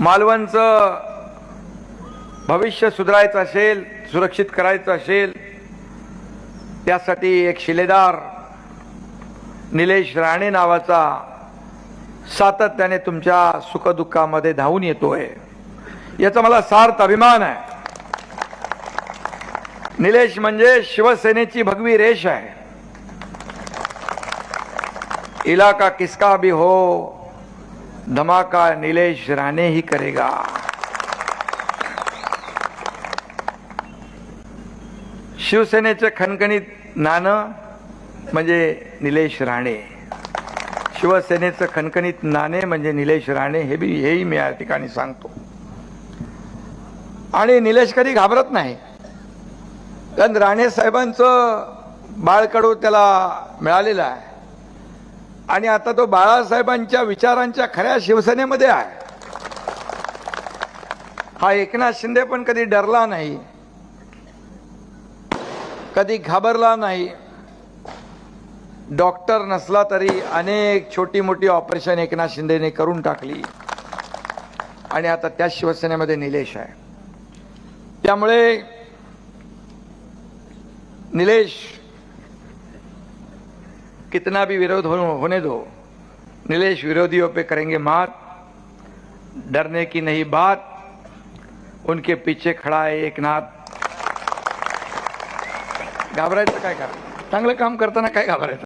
मालवणचं भविष्य सुधारायचं असेल सुरक्षित करायचं असेल त्यासाठी एक शिलेदार निलेश राणे नावाचा सातत्याने तुमच्या सुखदुःखामध्ये धावून येतोय. याचा मला सार्थ अभिमान आहे. निलेश म्हणजे शिवसेनेची भगवी रेष आहे. इलाका किसका भी हो धमाका निलेश राणे ही करेगा। शिवसेनेचे खणखणीत नाणं म्हणजे निलेश राणे। शिवसेनेचं खणखणीत नाणे म्हणजे निलेश राणे हे बी हेही मी या ठिकाणी सांगतो। आणि निलेश कधी घाबरत नाही। कारण राणे साहेबांचं बाळकडू त्याला मिळालेलं आहे। आणि आता तो बाळासाहेबांच्या विचारांच्या खऱ्या शिवसेनेमध्ये आहे. हा एकनाथ शिंदे पण कधी डरला नाही. कधी घाबरला नाही. डॉक्टर नसला तरी अनेक छोटी मोठी ऑपरेशन एकनाथ शिंदेने करून टाकली. आणि आता त्या शिवसेनेमध्ये निलेश आहे. त्यामुळे निलेश कितना भी विरोध हो, होने दो। नीलेश विरोधियों पे करेंगे मात डरने की नहीं बात। उनके पीछे खड़ा है एक नाथ। घाबरायचं काय करा? चांगलं काम करताना काय घाबरायचं